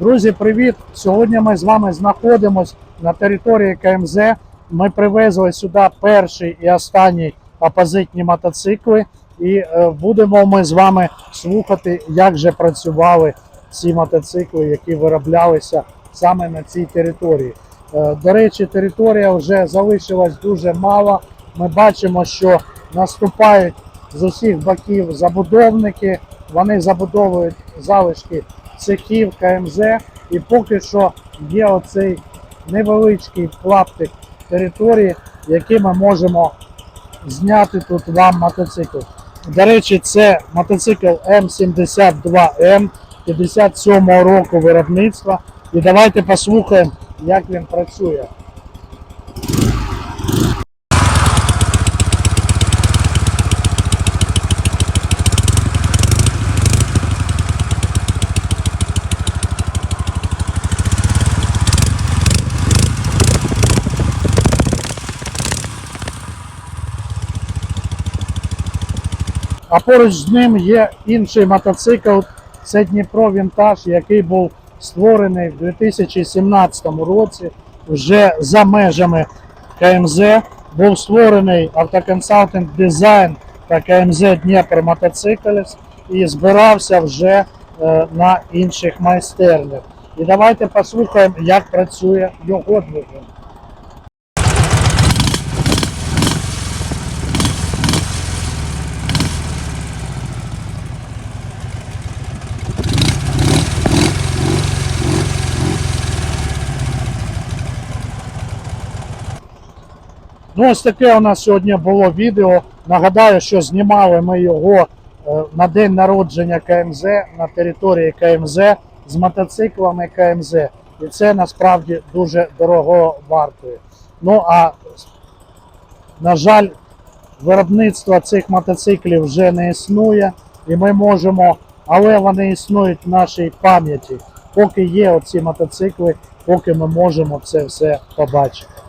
Друзі, привіт! Сьогодні ми з вами знаходимося на території КМЗ. Ми привезли сюди перший і останній опозитні мотоцикли, і е, будемо ми з вами слухати, як же працювали ці мотоцикли, які вироблялися саме на цій території. Е, До речі, територія вже залишилась дуже мало. Ми бачимо, що наступають з усіх боків забудовники. Вони забудовують залишки цехів КМЗ, і поки що є оцей невеличкий клаптик території, який ми можемо зняти тут вам мотоцикл. До речі, це мотоцикл М72М 57 року виробництва. І давайте послухаємо, як він працює. А поруч з ним є інший мотоцикл. Це Дніпро Вінтаж, який був створений в 2017 році вже за межами КМЗ. Був створений автоконсалтинг дизайн та КМЗ Дніпро Мотоцикліс і збирався вже е, на інших майстернях. І давайте послухаємо, як працює його двигун. Ну, ось таке у нас сьогодні було відео. Нагадаю, що знімали ми його е, на день народження КМЗ на території КМЗ з мотоциклами КМЗ. І це насправді дуже дорого вартує. Ну а на жаль, виробництво цих мотоциклів вже не існує, і ми можемо, але вони існують в нашій пам'яті. Поки є оці мотоцикли, поки ми можемо це все побачити.